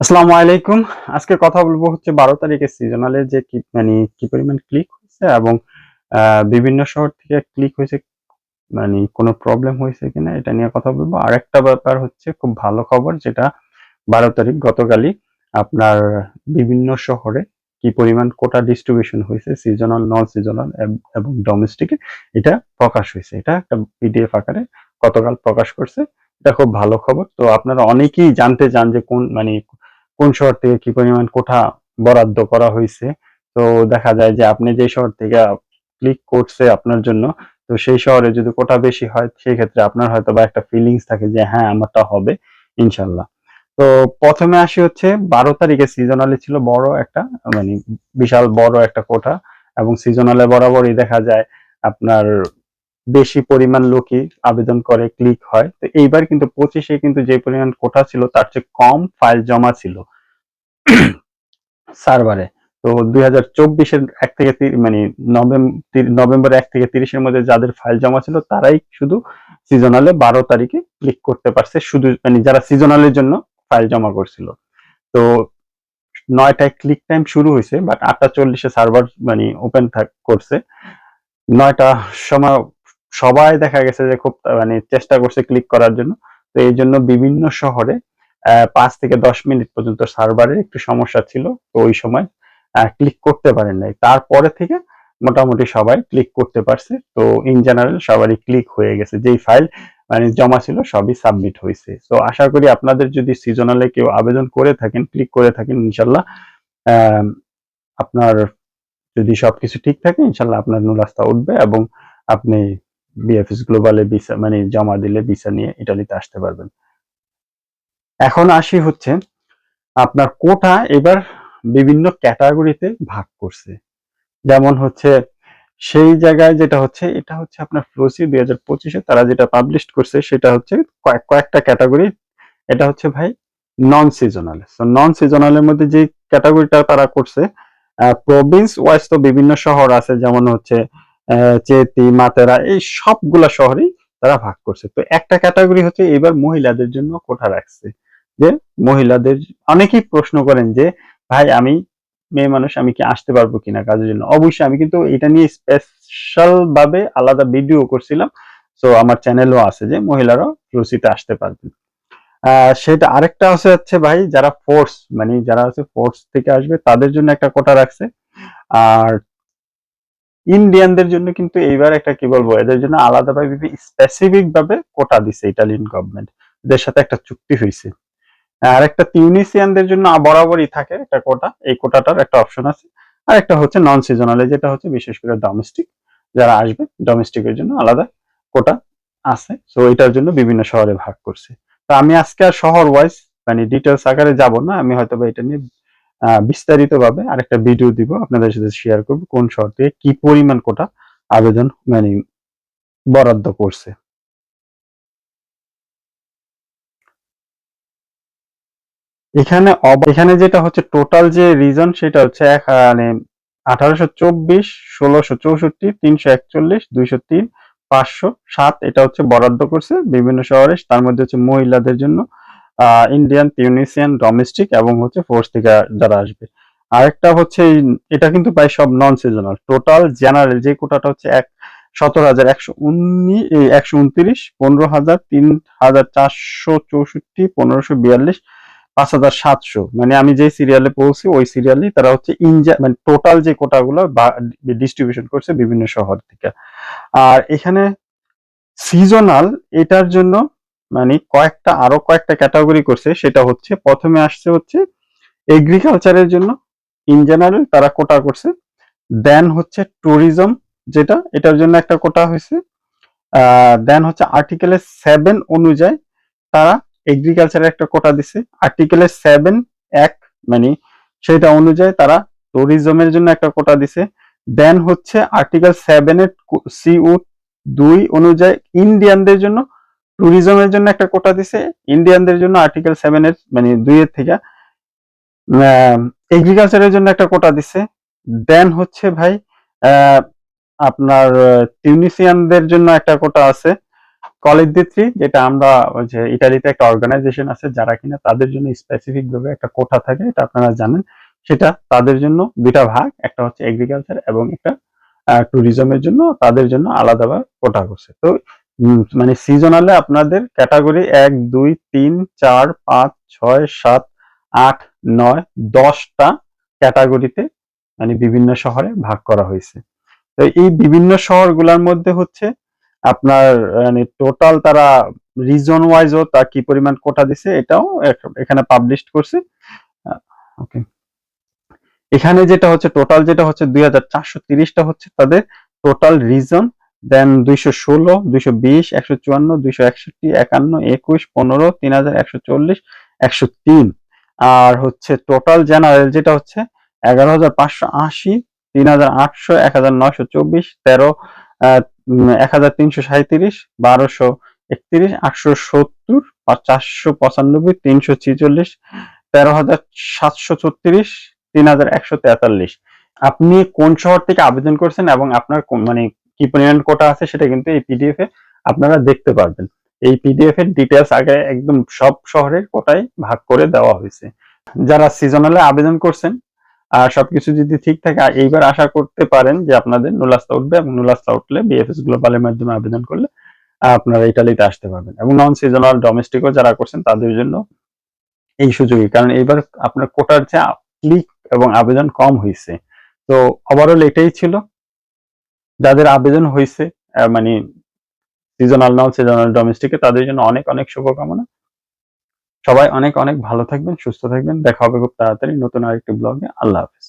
আসসালামু আলাইকুম। আজকে কথা বলব হচ্ছে বারো তারিখে সিজনালে যে কি মানে কি পরিমাণ ক্লিক হয়েছে এবং বিভিন্ন শহর থেকে ক্লিক হয়েছে মানে কোনো প্রবলেম হয়েছে কিনা এটা নিয়ে কথা বলব। আর একটা ব্যাপার হচ্ছে খুব ভালো খবর যেটা বারো তারিখ গতকালই আপনার বিভিন্ন শহরে কি পরিমাণ কোটা ডিস্ট্রিবিউশন হয়েছে সিজনাল নন সিজনাল এবং ডোমেস্টিক এটা প্রকাশ হয়েছে। এটা একটা পিডিএফ আকারে গতকাল প্রকাশ করছে। এটা খুব ভালো খবর। তো আপনারা অনেকেই জানতে চান যে কোন মানে কোন শহর থেকে কি পরিমাণ কোঠা বরাদ্দ করা হয়েছে? তো দেখা যায় যে আপনি যে শহর থেকে ক্লিক করছে আপনার জন্য, তো সেই শহরে যদি কোটা বেশি হয়, সেই ক্ষেত্রে আপনার হয়তো বা একটা ফিলিংস থাকে যে হ্যাঁ আমারটা হবে, ইনশাল্লাহ। তো প্রথমে আসি হচ্ছে, বারো তারিখে সিজনালে ছিল বড় একটা মানে বিশাল বড় একটা কোঠা এবং সিজনালে বরাবরই দেখা যায় আপনার বেশি পরিমাণ লোকই আবেদন করে ক্লিক হয়। তো এইবার কিন্তু পঁচিশে কিন্তু যে পরিমাণ কোটা ছিল, তার চেয়ে কম ফাইল জমা ছিল সার্ভারে তো দুই হাজার চব্বিশের এক থেকে মানে নভেম্বর এক থেকে তিরিশের মধ্যে যাদের ফাইল জমা ছিল, তারাই শুধু সিজনালে বারো তারিখে ক্লিক করতে পারছে। শুধু মানে যারা সিজনালের জন্য ফাইল জমা করছিল। তো নয়টায় ক্লিক টাইম শুরু হয়েছে বাট আটটা চল্লিশে সার্ভার মানে ওপেন থাক, করছে। নয়টা সময় সবাই দেখা গেছে যে খুব মানে চেষ্টা করছে ক্লিক করার জন্য। তো এই জন্য বিভিন্ন শহরে পাঁচ থেকে দশ মিনিট পর্যন্ত সার্ভারের একটু সমস্যা ছিল। তো ওই সময় ক্লিক করতে পারেন নাই। তারপরে থেকে মোটামুটি সবাই ক্লিক করতে পারছে। তো ইন জেনারেল সবারই ক্লিক হয়ে গেছে। যেই ফাইল মানে জমা ছিল সবই সাবমিট হয়েছে। তো আশা করি আপনাদের যদি সিজনালে কেউ আবেদন করে থাকেন ক্লিক করে থাকেন, ইনশাল্লাহ আপনার যদি সবকিছু ঠিক থাকে, ইনশাল্লাহ আপনার নুরাস্তা উঠবে এবং আপনি বিএফএস গ্লোবালে ভিসা মানে জমা দিলে ভিসা নিয়ে ইটালিতে আসতে পারবেন। এখন আসি হচ্ছে, আপনার কোটা এবার বিভিন্ন ক্যাটাগরিতে ভাগ করছে। যেমন হচ্ছে, সেই জায়গায় যেটা হচ্ছে, এটা হচ্ছে আপনার ফ্লোসি দুই হাজার পঁচিশে তারা যেটা পাবলিশ করছে, সেটা হচ্ছে কয়েক, কয়েকটা ক্যাটাগরি এটা হচ্ছে ভাই নন সিজনাল নন সিজনালের মধ্যে যে ক্যাটাগরিটা তারা করছে প্রভিন্স ওয়াইজ তো বিভিন্ন শহর আছে, যেমন হচ্ছে চেতি, মাতেরা, এই সবগুলা শহরেই তারা ভাগ করছে। তো একটা ক্যাটাগরি হচ্ছে এবার মহিলাদের জন্য কোঠা রাখছে। যে মহিলাদের, অনেকেই প্রশ্ন করেন যে, ভাই, আমি মেয়ে মানুষ, আমি কি আসতে পারব কিনা কাজের জন্য? অবশ্যই, আমি কিন্তু এটা নিয়ে স্পেশাল ভাবে আলাদা ভিডিও করছিলাম। তো আমার চ্যানেলও আছে যে, মহিলারাও ফ্লুসিতে আসতে পারবেন। সেটা আরেকটা আছে হচ্ছে ভাই, যারা ফোর্স মানে যারা আছে ফোর্স থেকে আসবে, তাদের জন্য একটা কোটা রাখছে। আর ইন্ডিয়ানদের জন্য কিন্তু এইবার একটা কি বলব, এদের জন্য আলাদাভাবে স্পেসিফিক ভাবে কোটা দিছে ইটালিয়ান গভর্নমেন্ট এদের সাথে একটা চুক্তি হয়েছে আর একটা তিউনিসিয়ানদের জন্য বরাবরই থাকে একটা কোটা এই কোটাটার একটা অপশন আছে। আর একটা হচ্ছে নন সিজনালে যেটা হচ্ছে বিশেষ করে ডোমেস্টিক যারা আসবে ডোমেস্টিকের জন্য আলাদা কোটা আছে। তো এটার জন্য বিভিন্ন শহরে ভাগ করছে। তো আমি আজকে আর শহর ওয়াইজ মানে ডিটেলস আকারে যাব না। আমি হয়তো বা এটা নিয়ে বিস্তারিত ভাবে আরেকটা ভিডিও দিব, আপনাদের সাথে শেয়ার করব কোন শহর থেকে কি পরিমাণ কোটা আবেদন মানে বরাদ্দ করছে। এখানে এখানে যেটা হচ্ছে টোটাল যে রিজন সেটা হচ্ছে এক মানে আঠারোশো চব্বিশ, ষোলোশো চৌষট্টি, তিনশো একচল্লিশ, দুইশো তিন, পাঁচশো সাত, এটা হচ্ছে বরাদ্দ করছে বিভিন্ন শহরে, তার মধ্যে হচ্ছে মহিলাদের জন্য ইন্ডিয়ান তিউনিসিয়ান ডোমেস্টিক এবং হচ্ছে ফোর্স থেকে যারা আসবে। আরেকটা হচ্ছে এটা কিন্তু প্রায় সব নন সিজনাল টোটাল জেনারেল যে কোটাটা হচ্ছে এক, সতেরো হাজার একশো উনিশ একশো উনত্রিশ, পনেরো হাজার তিন হাজার চারশো চৌষট্টি, পনেরোশো বিয়াল্লিশ, পাঁচ হাজার সাতশো। মানে আমি যে সিরিয়ালে পৌঁছি ওই সিরিয়ালে তারা হচ্ছে ইনজা মানে টোটাল যে কোটাগুলো ডিস্ট্রিবিউশন করছে বিভিন্ন শহর থেকে। আর এখানে সিজনাল এটার জন্য মানে কয়েকটা, আরও কয়েকটা ক্যাটাগরি করছে, সেটা হচ্ছে, প্রথমে আসছে হচ্ছে এগ্রিকালচারের জন্য ইন জেনারেল তারা কোটা করছে দেন হচ্ছে ট্যুরিজম যেটা, এটার জন্য একটা কোটা হয়েছে দেন হচ্ছে আর্টিকেলের সেভেন অনুযায়ী তারা এগ্রিকালচারের একটা কোটা দিছে আর্টিকেলের সেভেন এক মানে সেটা অনুযায়ী তারা ট্যুরিজমের জন্য একটা কোটা দিছে দেন হচ্ছে আর্টিকেল সেভেন এর সিউ দুই অনুযায়ী ইন্ডিয়ানদের জন্য ট্যুরিজমের জন্য একটা কোটা দিছে ইন্ডিয়ানদের জন্য আর্টিকেল সেভেন এর মানে দুই এর থেকে এগ্রিকালচারের জন্য একটা কোটা দিছে। দেন হচ্ছে ভাই আপনার টিউনিসিয়ানদের জন্য একটা কোটা আছে কলেজ দি থ্রি যেটা আমরা যে ইটালিতে একটা অর্গানাইজেশন আছে, যারা কিনা তাদের জন্য স্পেসিফিক ভাবে একটা কোঠা থাকে, এটা আপনারা জানেন। সেটা তাদের জন্য দুইটা ভাগ, একটা হচ্ছে এগ্রিকালচার এবং একটা ট্যুরিজমের জন্য তাদের জন্য আলাদাভাবে কোটা করছে। তো মানে সিজনালে আপনাদের ক্যাটাগরি এক, দুই, তিন, চার, পাঁচ, ছয়, সাত, আট, নয়, দশটা ক্যাটাগরিতে মানে বিভিন্ন শহরে ভাগ করা হয়েছে। তো এই বিভিন্ন শহরগুলোর মধ্যে হচ্ছে আপনার মানে টোটাল তারা রিজন ওয়াইজও তা কি পরিমাণ কোটা দিছে এটাও এখানে পাবলিশ করছে। ওকে এখানে যেটা হচ্ছে টোটাল যেটা হচ্ছে দুই হাজার চারশো তিরিশটা হচ্ছে তাদের টোটাল রিজন দেন দুইশো ষোলো, দুইশো বিশ, একশো চুয়ান্ন, দুইশো একষট্টি, একান্ন, একুশ, পনেরো, তিন হাজার একশো চল্লিশ, একশো তিন। আর হচ্ছে টোটাল জেনারেল যেটা হচ্ছে এগারো হাজার পাঁচশো আশি, তিন হাজার আটশো, এক হাজার নয়শো চব্বিশ, তেরো এক হাজার তিনশো সাঁত্রিশ বারোশো একত্রিশ, আটশো সত্তর, চারশো পঁচানব্বই, তিনশো ছিচল্লিশ, তেরো হাজার সাতশো ছত্রিশ, তিন হাজার একশো তেতাল্লিশ। আপনি কোন শহর থেকে আবেদন করছেন এবং আপনার মানে কি পরিমাণ কোটা আছে সেটা কিন্তু এই পিডিএফ এ আপনারা দেখতে পারবেন। এই পিডিএফ এর ডিটেলস আগে একদম সব শহরের কোটায় ভাগ করে দেওয়া হয়েছে। যারা সিজনালে আবেদন করছেন, আর সবকিছু যদি ঠিক থাকে এইবার আশা করতে পারেন যে আপনাদের নুলাস্তা উঠবে এবং নুলাস্তা উঠলে বিএফএস গ্লোবালের মাধ্যমে আবেদন করলে, আপনারা ইটালিতে আসতে পারবেন। এবং নন সিজনাল ডোমেস্টিকও যারা করছেন, তাদের জন্য এই সুযোগই। কারণ এবার আপনার কোটার যে ক্লিক এবং আবেদন কম হয়েছে। তো ওভারঅল এটাই ছিল। যাদের আবেদন হয়েছে মানে সিজনাল নন সিজনাল ডোমেস্টিকে তাদের জন্য অনেক অনেক শুভকামনা। সবাই অনেক অনেক ভালো থাকবেন, সুস্থ থাকবেন। দেখা হবে খুব তাড়াতাড়ি নতুন আরেকটি ব্লগে আল্লাহ হাফেজ।